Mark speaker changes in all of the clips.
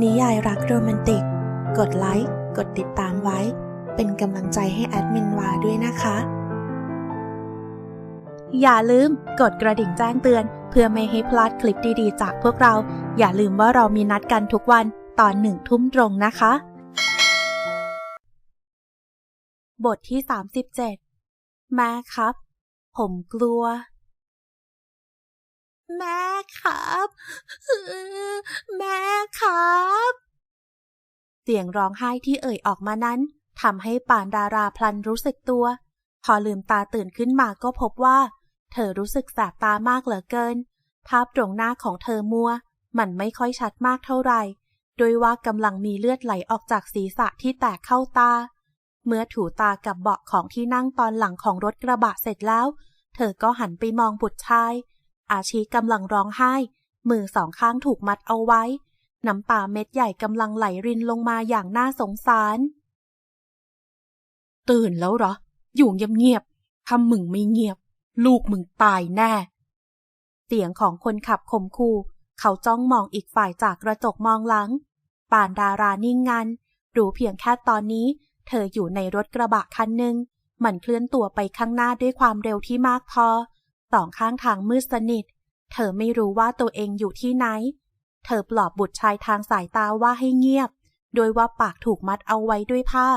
Speaker 1: นิยายรักโรแมนติก กดไลค์ กดติดตามไว้ เป็นกำลังใจให้แอดมินวาด้วยนะคะ
Speaker 2: อย่าลืมกดกระดิ่งแจ้งเตือน เพื่อไม่ให้พลาดคลิปดีๆ จากพวกเรา อย่าลืมว่าเรามีนัดกันทุกวันตอนหนึ่งทุ่มตรงนะคะ บทที่ 37 แม่ครับ ผมกลัว แม่ครับแม่ครับ เสียงร้องไห้ที่เอ่ยออกมานั้นทำให้ปานดาราพลันรู้สึกตัว พอลืมตาตื่นขึ้นมาก็พบว่า เธอรู้สึกแสบตามากเหลือเกิน ภาพตรงหน้าของเธอมัว มันไม่ค่อยชัดมากเท่าไหร่โดยว่ากำลังมีเลือดไหลออกจากศีรษะที่แตกเข้าตา เมื่อถูตากับเบาะของที่นั่งตอนหลังของรถกระบะเสร็จแล้ว เธอก็หันไปมองบุตรชาย อาชีกำลังร้องไห้ มือสองข้างถูกมัดเอาไว้ น้ำตาเม็ดใหญ่กำลังไหลรินลงมาอย่างน่าสงสาร
Speaker 3: ตื่นแล้วเหรอ อยู่เงียบๆถ้ามึงไม่เงียบ ลูกมึงตายแน่
Speaker 2: เสียงของคนขับข่มขู่เขาจ้องมองอีกฝ่ายจากกระจกมองหลัง ป่านดารานิ่งงันรู้เพียงแค่ตอนนี้ เธออยู่ในรถกระบะคันหนึ่งมันเคลื่อนตัวไปข้างหน้าด้วยความเร็วที่มากพอ สองข้างทางมืดสนิท เธอไม่รู้ว่าตัวเองอยู่ที่ไหน เธอปลอบบุตรชายทางสายตาว่าให้เงียบ โดยว่าปากถูกมัดเอาไว้ด้วยผ้า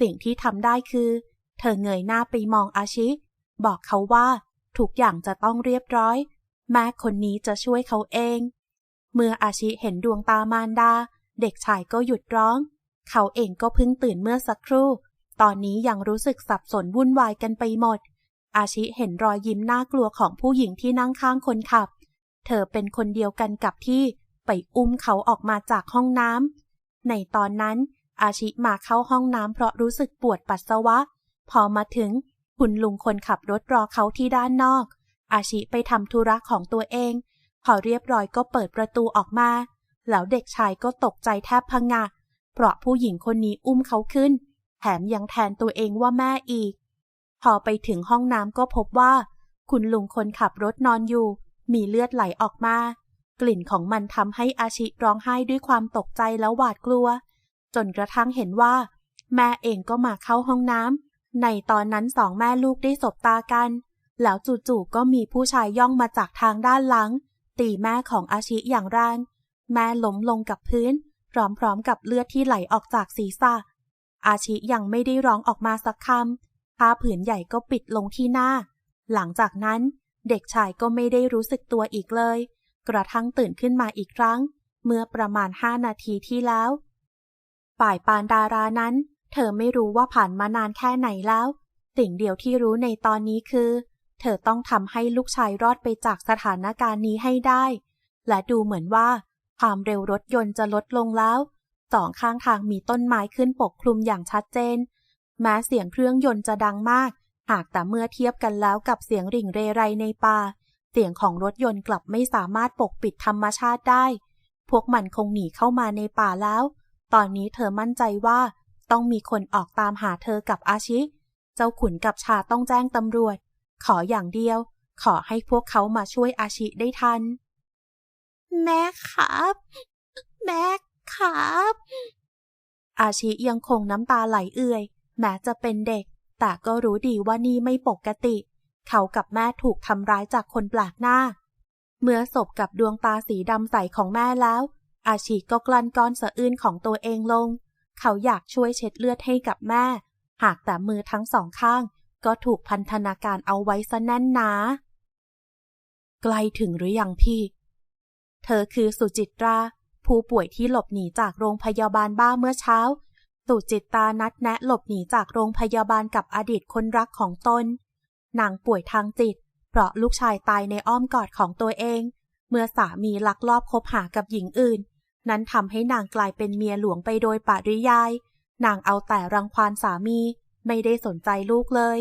Speaker 2: สิ่งที่ทำได้คือ เธอเงยหน้าไปมองอาชิ บอกเขาว่า ทุกอย่างจะต้องเรียบร้อย แม่คนนี้จะช่วยเขาเอง เมื่ออาชิเห็นดวงตามารดา เด็กชายก็หยุดร้อง เขาเองก็เพิ่งตื่นเมื่อสักครู่ ตอนนี้ยังรู้สึกสับสนวุ่นวายกันไปหมด อาชิเห็นรอยยิ้มน่ากลัวของผู้หญิงที่นั่งข้างคนขับ เธอเป็นคนเดียวกันกับที่ไปอุ้มเขาออกมาจากห้องน้ำ ในตอนนั้น อาชิมาเข้าห้องน้ำเพราะรู้สึกปวดปัสสาวะ พอมาถึง คุณลุงคนขับรถรอเขาที่ด้านนอก อาชิไปทำธุระของตัวเอง พอเรียบร้อยก็เปิดประตูออกมา แล้วเด็กชายก็ตกใจแทบพังงะ เพราะผู้หญิงคนนี้อุ้มเขาขึ้น แถมยังแทนตัวเองว่าแม่อีก พอไปถึงห้องน้ำก็พบว่า คุณลุงคนขับรถนอนอยู่ มีเลือดไหลออกมา กลิ่นของมันทำให้อาชิร้องไห้ด้วยความตกใจแล้วหวาดกลัว จนกระทั่งเห็นว่า แม่เองก็มาเข้าห้องน้ำในตอนนั้นสองแม่ลูกได้สบตากัน แล้วจู่ๆก็มีผู้ชายย่องมาจากทางด้านหลัง ตีแม่ของอาชิอย่างแรงแม่ล้มลงกับพื้น พร้อมๆกับเลือดที่ไหลออกจากศีรษะ อาชิยังไม่ได้ร้องออกมาสักคำ ผ้าผืนใหญ่ก็ปิดลงที่หน้า หลังจากนั้นเด็กชายก็ไม่ได้รู้สึกตัวอีกเลย กระทั่งตื่นขึ้นมาอีกครั้ง เมื่อประมาณห้านาทีที่แล้ว ฝ่ายปานดารานั้น เธอไม่รู้ว่าผ่านมานานแค่ไหนแล้ว สิ่งเดียวที่รู้ในตอนนี้คือ เธอต้องทำให้ลูกชายรอดไปจากสถานการณ์นี้ให้ได้ และดูเหมือนว่า ความเร็วรถยนต์จะลดลงแล้วสองข้างทางมีต้นไม้ขึ้นปกคลุมอย่างชัดเจน แม้เสียงเครื่องยนต์จะดังมาก หากแต่เมื่อเทียบกันแล้วกับเสียงริ่งเรไรในป่า เสียงของรถยนต์กลับไม่สามารถปกปิดธรรมชาติได้ พวกมันคงหนีเข้ามาในป่าแล้ว ตอนนี้เธอมั่นใจว่า ต้องมีคนออกตามหาเธอกับอาชิ เจ้าขุนกับชาต้องแจ้งตำรวจ ขออย่างเดียว ขอให้พวกเขามาช่วยอาชิได้ทัน แม่ครับ แม่ครับ อาชิยังคงน้ำตาไหลเอื่อย แม้จะเป็นเด็ก แต่ก็รู้ดีว่านี่ไม่ปกติ เขากับแม่ถูกทำร้ายจากคนแปลกหน้า เมื่อศพกับดวงตาสีดำใสของแม่แล้ว อาชิก็กลั้นก้อนสะอื้นของตัวเองลง เขาอยากช่วยเช็ดเลือดให้กับแม่ หากแต่มือทั้งสองข้าง ก็ถูกพันธนาการเอาไว้ซะแน่นหนาใกล้ถึงหรือยังพี่ เธอคือสุจิตรา ผู้ป่วยที่หลบหนีจากโรงพยาบาลบ้าเมื่อเช้า สุจิตรานัดแนะหลบหนีจากโรงพยาบาลกับอดีตคนรักของตน นางป่วยทางจิต เพราะลูกชายตายในอ้อมกอดของตัวเอง เมื่อสามีลักลอบคบหากับหญิงอื่น นั้นทำให้นางกลายเป็นเมียหลวงไปโดยปริยาย นางเอาแต่รังควานสามี ไม่ได้สนใจลูกเลย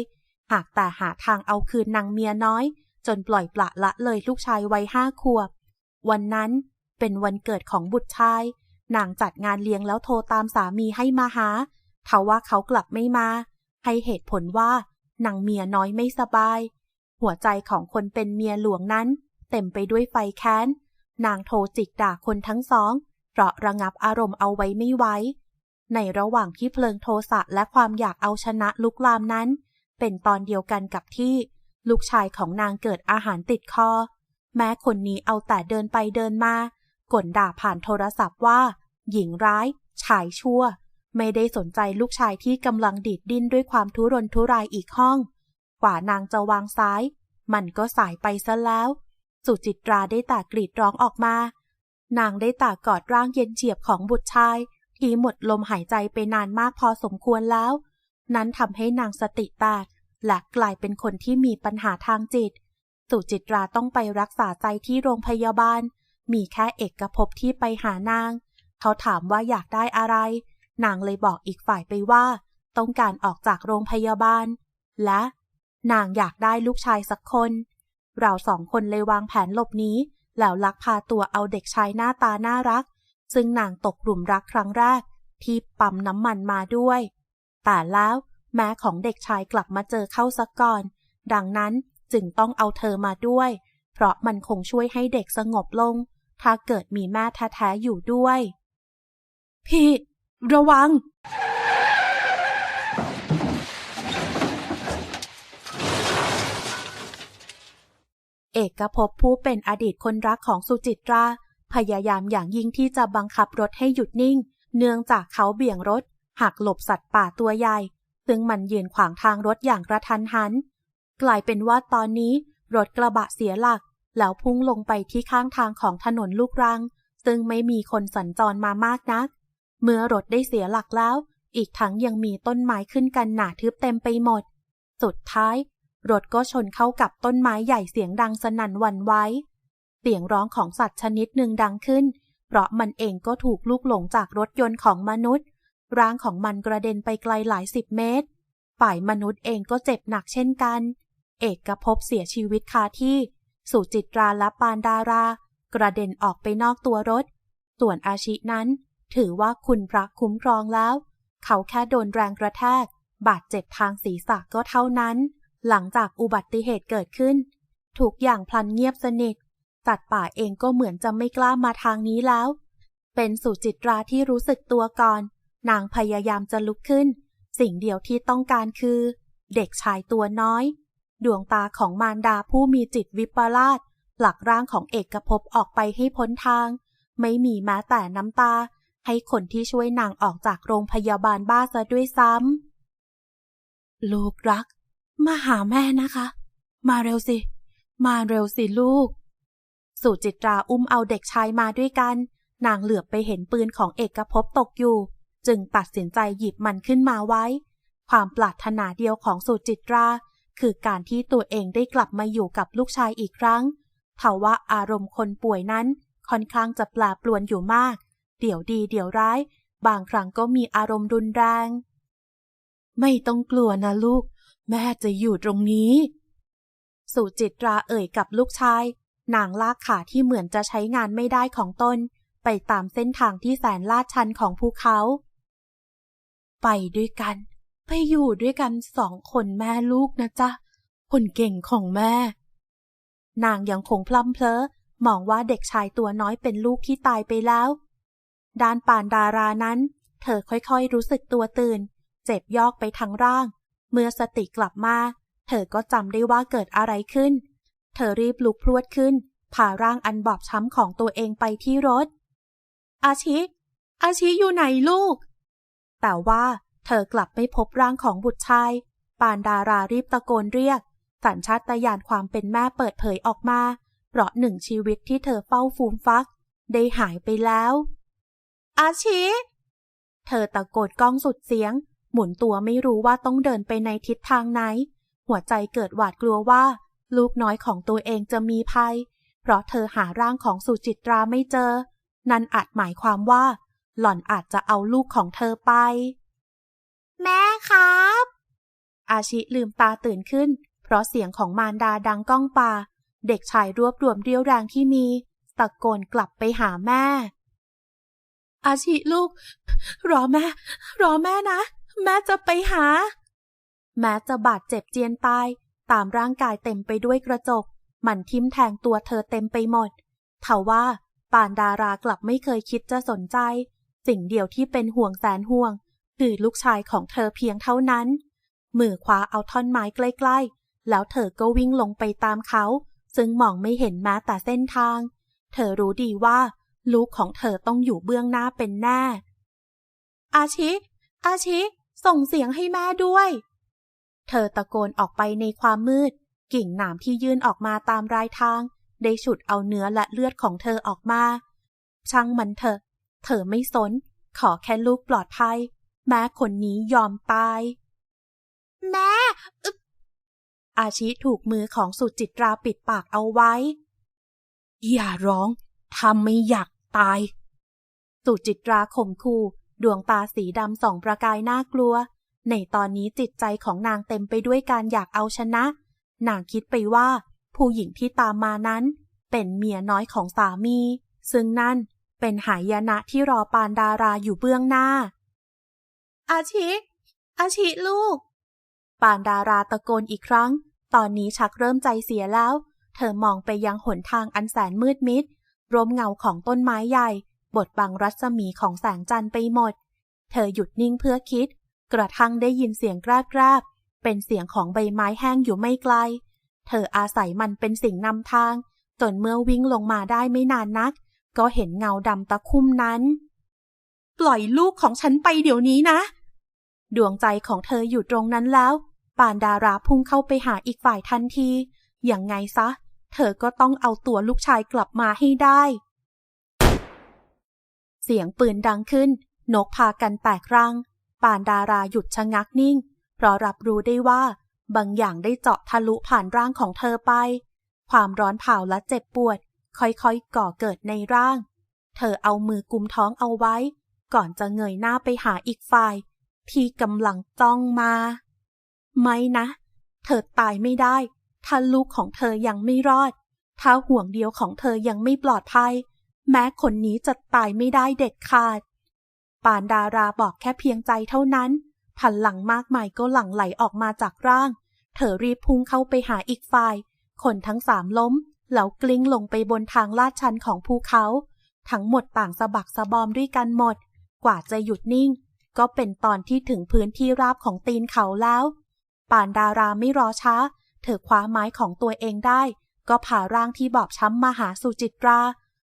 Speaker 2: หากแต่หาทางเอาคืนนางเมียน้อย จนปล่อยปละละเลยลูกชายวัยห้าขวบ วันนั้นเป็นวันเกิดของบุตรชาย นางจัดงานเลี้ยงแล้วโทรตามสามีให้มาหาทว่าเขากลับไม่มา ให้เหตุผลว่านางเมียน้อยไม่สบาย หัวใจของคนเป็นเมียหลวงนั้น เต็มไปด้วยไฟแค้น นางโทรจิกด่าคนทั้งสอง เพราะระงับอารมณ์เอาไว้ไม่ไว้ในระหว่างที่เพลิงโทสะและความอยากเอาชนะลุกลามนั้น เป็นตอนเดียวกันกับที่ ลูกชายของนางเกิดอาหารติดคอ แม้คนนี้เอาแต่เดินไปเดินมา ก่นด่าผ่านโทรศัพท์ว่า หญิงร้าย ชายชั่ว ไม่ได้สนใจลูกชายที่กำลังดิดดิ้นด้วยความทุรนทุรายอีกห้อง กว่านางจะวางซ้าย มันก็สายไปซะแล้ว สุจิตราได้ต่กรีดร้องออกมา นางได้ต่กอดร่างเย็นเฉียบของบุตรชายที่หมดลมหายใจไปนานมากพอสมควรแล้ว นั้นทำให้นางสติแตกและกลายเป็นคนที่มีปัญหาทางจิต สุจิตราต้องไปรักษาใจที่โรงพยาบาล มีแค่เอกภพที่ไปหานาง เขาถามว่าอยากได้อะไร นางเลยบอกอีกฝ่ายไปว่า ต้องการออกจากโรงพยาบาล และ นางอยากได้ลูกชายสักคน เราสองคนเลยวางแผนหลบหนีแล้วลักพาตัวเอาเด็กชายหน้าตาน่ารัก ซึ่งนางตกหลุมรักครั้งแรก ที่ปั๊มน้ำมันมาด้วย แต่แล้วแม้ของเด็กชายกลับมาเจอเข้าสักก่อน ดังนั้นจึงต้องเอาเธอมาด้วย เพราะมันคงช่วยให้เด็กสงบลง ถ้าเกิดมีแม่แท้ๆอยู่ด้วย
Speaker 3: พี่ ระวัง
Speaker 2: เอกภพผู้เป็นอดีตคนรักของสุจิตรา พยายามอย่างยิ่งที่จะบังคับรถให้หยุดนิ่ง เนื่องจากเขาเบี่ยงรถ หักหลบสัตว์ป่าตัวใหญ่ ซึ่งมันยืนขวางทางรถอย่างกระทันหัน กลายเป็นว่าตอนนี้รถกระบะเสียหลัก แล้วพุ่งลงไปที่ข้างทางของถนนลูกรัง ซึ่งไม่มีคนสัญจรมามากนัก เมื่อรถได้เสียหลักแล้ว อีกทั้งยังมีต้นไม้ขึ้นกันหนาทึบเต็มไปหมด สุดท้าย รถก็ชนเข้ากับต้นไม้ใหญ่เสียงดังสนั่นวันไหวเสียงร้องของสัตว์ชนิดหนึ่งดังขึ้น เพราะมันเองก็ถูกลูกหลงจากรถยนต์ของมนุษย์ ร่างของมันกระเด็นไปไกลหลายสิบเมตร ฝ่ายมนุษย์เองก็เจ็บหนักเช่นกัน เอกภพเสียชีวิตคาที่ สุจิตราและปานดารา กระเด็นออกไปนอกตัวรถ ส่วนอาชินั้น ถือว่าคุณพระคุ้มครองแล้ว เขาแค่โดนแรงกระแทก บาดเจ็บทางศีรษะก็เท่านั้น หลังจากอุบัติเหตุเกิดขึ้น ทุกอย่างพลันเงียบสนิทสัตว์ป่าเองก็เหมือนจะไม่กล้ามาทางนี้แล้ว เป็นสุจิตราที่รู้สึกตัวก่อน นางพยายามจะลุกขึ้น สิ่งเดียวที่ต้องการคือ เด็กชายตัวน้อย ดวงตาของมารดาผู้มีจิตวิปลาสผลักร่างของเอกภพออกไปให้พ้นทาง ไม่มีแม้แต่น้ำตา ให้คนที่ช่วยนางออกจากโรงพยาบาลบ้าซะด้วยซ้ำ
Speaker 3: ลูกรัก มาหาแม่นะคะ มาเร็วสิ มาเร็วสิลูก
Speaker 2: สุจิตราอุ้มเอาเด็กชายมาด้วยกัน นางเหลือบไปเห็นปืนของเอกภพตกอยู่ จึงตัดสินใจหยิบมันขึ้นมาไว้ ความปรารถนาเดียวของสุจิตรา คือการที่ตัวเองได้กลับมาอยู่กับลูกชายอีกครั้งทว่าอารมณ์คนป่วยนั้นค่อนข้างจะแปรปรวนอยู่มาก เดี๋ยวดีเดี๋ยวร้าย บางครั้งก็มีอารมณ์รุนแรง
Speaker 3: ไม่ต้องกลัวนะลูก แม่จะอยู่ตรงนี้
Speaker 2: สุจิตราเอ่ยกับลูกชาย นางลากขาที่เหมือนจะใช้งานไม่ได้ของตน ไปตามเส้นทางที่แสนลาดชันของภูเขา
Speaker 3: ไปด้วยกัน ไปอยู่ด้วยกันสองคนแม่ลูกนะจ๊ะ คนเก่งของแม่
Speaker 2: นางยังคงพลัำเพลอมองว่าเด็กชายตัวน้อยเป็นลูกที่ตายไปแล้ว ด้านปานดารานั้น เธอค่อยๆรู้สึกตัวตื่น เจ็บยอกไปทั้งร่าง เมื่อสติกลับมา เธอก็จำได้ว่าเกิดอะไรขึ้น เธอรีบลุกพรวดขึ้นพาร่างอันบอบช้ำของตัวเองไปที่รถ อาชิ อาชิอยู่ไหนลูก แต่ว่าเธอกลับไม่พบร่างของบุตรชาย ปานดารารีบตะโกนเรียก สัญชาตญาณความเป็นแม่เปิดเผยออกมา เพราะหนึ่งชีวิตที่เธอเฝ้าฟูมฟัก ได้หายไปแล้ว อาชิ เธอตะโกนก้องสุดเสียง หมุนตัวไม่รู้ว่าต้องเดินไปในทิศทางไหน หัวใจเกิดหวาดกลัวว่า ลูกน้อยของตัวเองจะมีภัย เพราะเธอหาร่างของสุจิตราไม่เจอ นั่นอาจหมายความว่า หล่อนอาจจะเอาลูกของเธอไป แม่ครับ อาชิลืมตาตื่นขึ้น เพราะเสียงของมารดาดังก้องป่า เด็กชายรวบรวมเรี่ยวแรงที่มี ตะโกนกลับไปหาแม่
Speaker 3: อาชิลูก รอแม่ รอแม่นะ แม่จะไปหา
Speaker 2: แม้จะบาดเจ็บเจียนตาย ตามร่างกายเต็มไปด้วยกระจก มันทิ่มแทงตัวเธอเต็มไปหมดทว่าปานดารากลับไม่เคยคิดจะสนใจ สิ่งเดียวที่เป็นห่วงแสนห่วง คือลูกชายของเธอเพียงเท่านั้น มือคว้าเอาท่อนไม้ใกล้ๆ แล้วเธอก็วิ่งลงไปตามเขา ซึ่งมองไม่เห็นแม้แต่เส้นทาง เธอรู้ดีว่า ลูกของเธอต้องอยู่เบื้องหน้าเป็นแน่ อาชิ อาชิ ส่งเสียงให้แม่ด้วย เธอตะโกนออกไปในความมืด กิ่งหนามที่ยื่นออกมาตามรายทาง ได้ฉุดเอาเนื้อและเลือดของเธอออกมา ช่างมันเถอะ เธอไม่สน ขอแค่ลูกปลอดภัย แม้คนนี้ยอมตาย แม่อึ๊บอาชิถูกมือของสุจิตราปิดปากเอาไว้
Speaker 3: อย่าร้องทำไม่อยาก ตาย
Speaker 2: สุจิตราข่มขู่ดวงตาสีดำส่องประกายน่ากลัว ในตอนนี้จิตใจของนางเต็มไปด้วยการอยากเอาชนะ นางคิดไปว่า ผู้หญิงที่ตามมานั้น เป็นเมียน้อยของสามี ซึ่งนั่นเป็นหายนะที่รอปานดาราอยู่เบื้องหน้า อาชิ อาชิลูก ปานดาราตะโกนอีกครั้ง ตอนนี้ชักเริ่มใจเสียแล้ว เธอมองไปยังหนทางอันแสนมืดมิด ร่มเงาของต้นไม้ใหญ่ บดบังรัศมีของแสงจันทร์ไปหมด เธอหยุดนิ่งเพื่อคิด กระทั่งได้ยินเสียงแกราบเป็นเสียงของใบไม้แห้งอยู่ไม่ไกล เธออาศัยมันเป็นสิ่งนำทาง จนเมื่อวิ่งลงมาได้ไม่นานนัก ก็เห็นเงาดำตะคุ่มนั้น ปล่อยลูกของฉันไปเดี๋ยวนี้นะ ดวงใจของเธออยู่ตรงนั้นแล้ว ปานดาราพุ่งเข้าไปหาอีกฝ่ายทันที อย่างไงซะ เธอก็ต้องเอาตัวลูกชายกลับมาให้ได้ เสียงปืนดังขึ้น นกพากันแตกรัง ปานดาราหยุดชะงักนิ่ง เพราะรับรู้ได้ว่า บางอย่างได้เจาะทะลุผ่านร่างของเธอไป ความร้อนเผาและเจ็บปวด ค่อยๆก่อเกิดในร่าง เธอเอามือกุมท้องเอาไว้ ก่อนจะเงยหน้าไปหาอีกฝ่าย ที่กำลังจ้องมา ไม่นะ เธอตายไม่ได้ ถ้าลูกของเธอยังไม่รอด ถ้าห่วงเดียวของเธอยังไม่ปลอดภัย แม้คนนี้จะตายไม่ได้เด็ดขาด ปานดาราบอกแค่เพียงใจเท่านั้นพลังมากมายก็หลั่งไหลออกมาจากร่าง เธอรีบพุ่งเข้าไปหาอีกฝ่าย คนทั้งสามล้ม แล้วกลิ้งลงไปบนทางลาดชันของภูเขา ทั้งหมดต่างสะบักสะบอมด้วยกันหมด กว่าจะหยุดนิ่ง ก็เป็นตอนที่ถึงพื้นที่ราบของตีนเขาแล้ว ปานดาราไม่รอช้า เธอคว้าไม้ของตัวเองได้ ก็พาร่างที่บอบช้ำมาหาสุจิตรา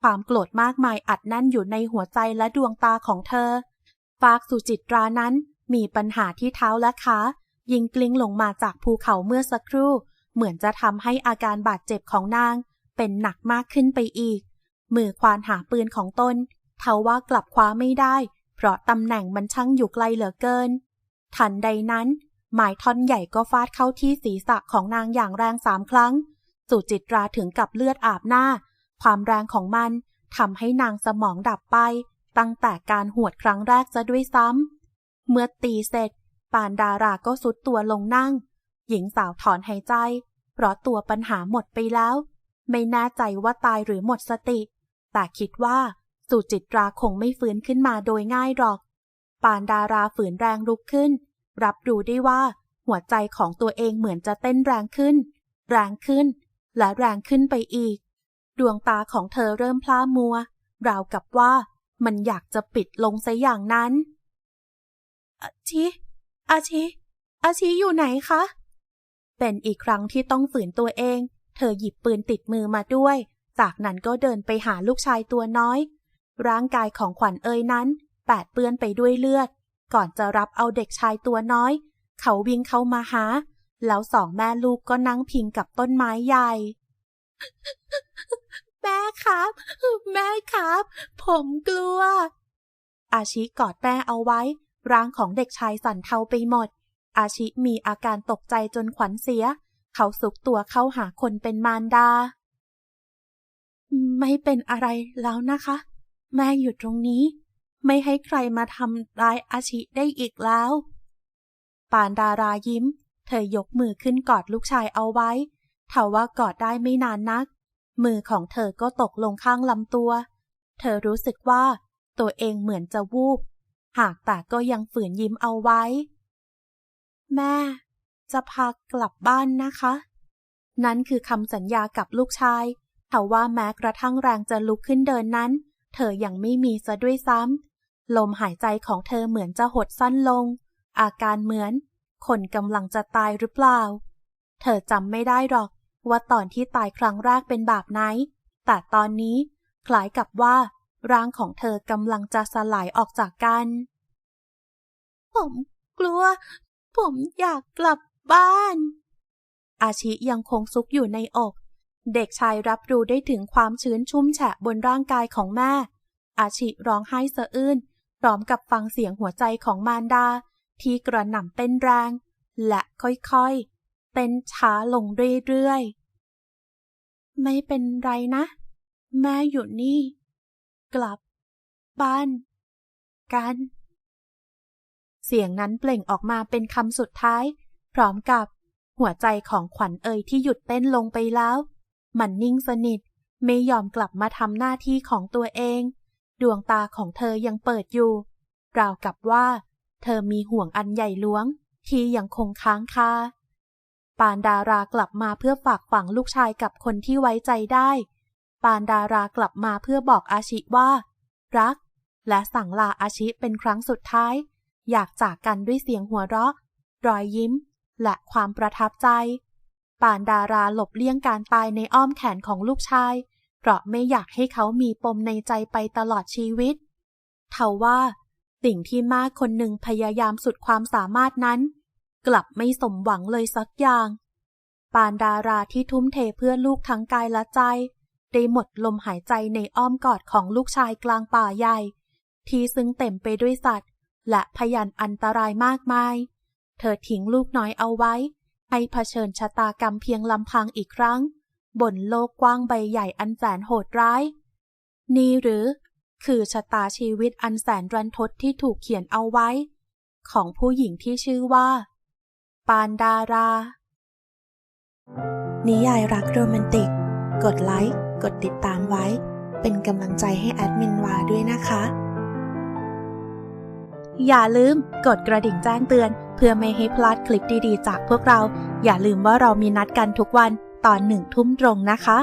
Speaker 2: ความโกรธมากมายอัดแน่นอยู่ในหัวใจและดวงตาของเธอฝากสุจิตรานั้นมีปัญหาที่เท้าและขายิงกลิ้งลงมาจากภูเขาเมื่อสักครู่ เหมือนจะทำให้อาการบาดเจ็บของนาง เป็นหนักมากขึ้นไปอีก มือควานหาปืนของตนเทาว่ากลับคว้าไม่ได้ เพราะตำแหน่งมันช่างอยู่ไกลเหลือเกิน ทันใดนั้น หมายท่อนใหญ่ก็ฟาดเข้าที่ศีรษะของนางอย่างแรงสามครั้ง สุจิตราถึงกับเลือดอาบหน้า ความแรงของมันทำให้นางสมองดับไป ตั้งแต่การหวดครั้งแรกจะด้วยซ้ำ เมื่อตีเสร็จ ปานดาราก็สุดตัวลงนั่ง หญิงสาวถอนหายใจ เพราะตัวปัญหาหมดไปแล้ว ไม่แน่ใจว่าตายหรือหมดสติ แต่คิดว่าสุจิตราคงไม่ฟื้นขึ้นมาโดยง่ายหรอก ปานดาราฝืนแรงลุกขึ้น รับรู้ได้ว่า หัวใจของตัวเองเหมือนจะเต้นแรงขึ้น แรงขึ้น และแรงขึ้นไปอีก ดวงตาของเธอเริ่มพล่ามัว ราวกับว่ามันอยากจะปิดลงซะอย่างนั้นอาชิอาชิอาชิอยู่ไหนคะ เป็นอีกครั้งที่ต้องฝืนตัวเอง เธอหยิบปืนติดมือมาด้วย จากนั้นก็เดินไปหาลูกชายตัวน้อย ร่างกายของขวัญเอยนั้น แปดเปื้อนไปด้วยเลือด ก่อนจะรับเอาเด็กชายตัวน้อย เขาวิ่งเข้ามาหา แล้วสองแม่ลูกก็นั่งพิงกับต้นไม้ใหญ่ แม่ครับ แม่ครับ ผมกลัว อาชิกอดแม่เอาไว้ ร่างของเด็กชายสั่นเทาไปหมด อาชิมีอาการตกใจจนขวัญเสีย เขาสุกตัวเข้าหาคนเป็นมารดา ไม่เป็นอะไรแล้วนะคะ แม่อยู่ตรงนี้ ไม่ให้ใครมาทำร้ายอาชิได้อีกแล้ว ปานดารายิ้ม เธอยกมือขึ้นกอดลูกชายเอาไว้ทว่ากอดได้ไม่นานนัก มือของเธอก็ตกลงข้างลำตัว เธอรู้สึกว่า ตัวเองเหมือนจะวูบ หากแต่ก็ยังฝืนยิ้มเอาไว้ แม่ จะพากลับบ้านนะคะ นั่นคือคำสัญญากับลูกชายทว่าแม้กระทั่งแรงจะลุกขึ้นเดินนั้น เธอยังไม่มีซะด้วยซ้ำ ลมหายใจของเธอเหมือนจะหดสั้นลง อาการเหมือน คนกำลังจะตายหรือเปล่า เธอจำไม่ได้หรอกว่าตอนที่ตายครั้งแรกเป็นแบบไหน แต่ตอนนี้คล้ายกับว่าร่างของเธอกำลังจะสลายออกจากกัน ผมกลัว ผมอยากกลับบ้าน อาชิยังคงซุกอยู่ในอก เด็กชายรับรู้ได้ถึงความชื้นชุ่มแฉะบนร่างกายของแม่ อาชิร้องไห้สะอื้น พร้อมกับฟังเสียงหัวใจของมารดา ที่กระหน่ำเต้นแรง และค่อยๆ เต้นช้าลงเรื่อยๆ ไม่เป็นไรนะ แม่อยู่นี่ กลับ บ้าน กัน เสียงนั้นเปล่งออกมาเป็นคำสุดท้าย พร้อมกับหัวใจของขวัญเอ่ยที่หยุดเต้นลงไปแล้ว มันนิ่งสนิทไม่ยอมกลับมาทำหน้าที่ของตัวเอง ดวงตาของเธอยังเปิดอยู่ ราวกับว่า เธอมีห่วงอันใหญ่หลวง ที่ยังคงค้างคาปานดารากลับมาเพื่อฝากฝังลูกชายกับคนที่ไว้ใจได้ ปานดารากลับมาเพื่อบอกอาชิว่า รัก และสั่งลาอาชิเป็นครั้งสุดท้าย อยากจากกันด้วยเสียงหัวเราะ รอยยิ้ม และความประทับใจ ปานดาราหลบเลี่ยงการตายในอ้อมแขนของลูกชาย เพราะไม่อยากให้เขามีปมในใจไปตลอดชีวิต เทว่าสิ่งที่มากคนหนึ่งพยายามสุดความสามารถนั้น กลับไม่สมหวังเลยสักอย่าง ปานดาราที่ทุ่มเทเพื่อลูกทั้งกายและใจ ได้หมดลมหายใจในอ้อมกอดของลูกชายกลางป่าใหญ่ ที่ซึ่งเต็มไปด้วยสัตว์ และพยันอันตรายมากมาย เธอทิ้งลูกน้อยเอาไว้ให้เผชิญชะตากรรมเพียงลำพังอีกครั้ง บนโลกกว้างใบใหญ่อันแสนโหดร้าย นี่หรือ คือชะตาชีวิตอันแสนรันทดที่ถูกเขียนเอาไว้ ของผู้หญิงที่ชื่อว่า ปานดารา
Speaker 1: นิยายรักโรแมนติก กดไลค์ กดติดตามไว้ เป็นกำลังใจให้แอดมินวาด้วยนะคะ
Speaker 2: อย่าลืมกดกระดิ่งแจ้งเตือน เพื่อไม่ให้พลาดคลิปดีๆ จากพวกเรา อย่าลืมว่าเรามีนัดกันทุกวัน ตอนหนึ่งทุ่มตรงนะคะ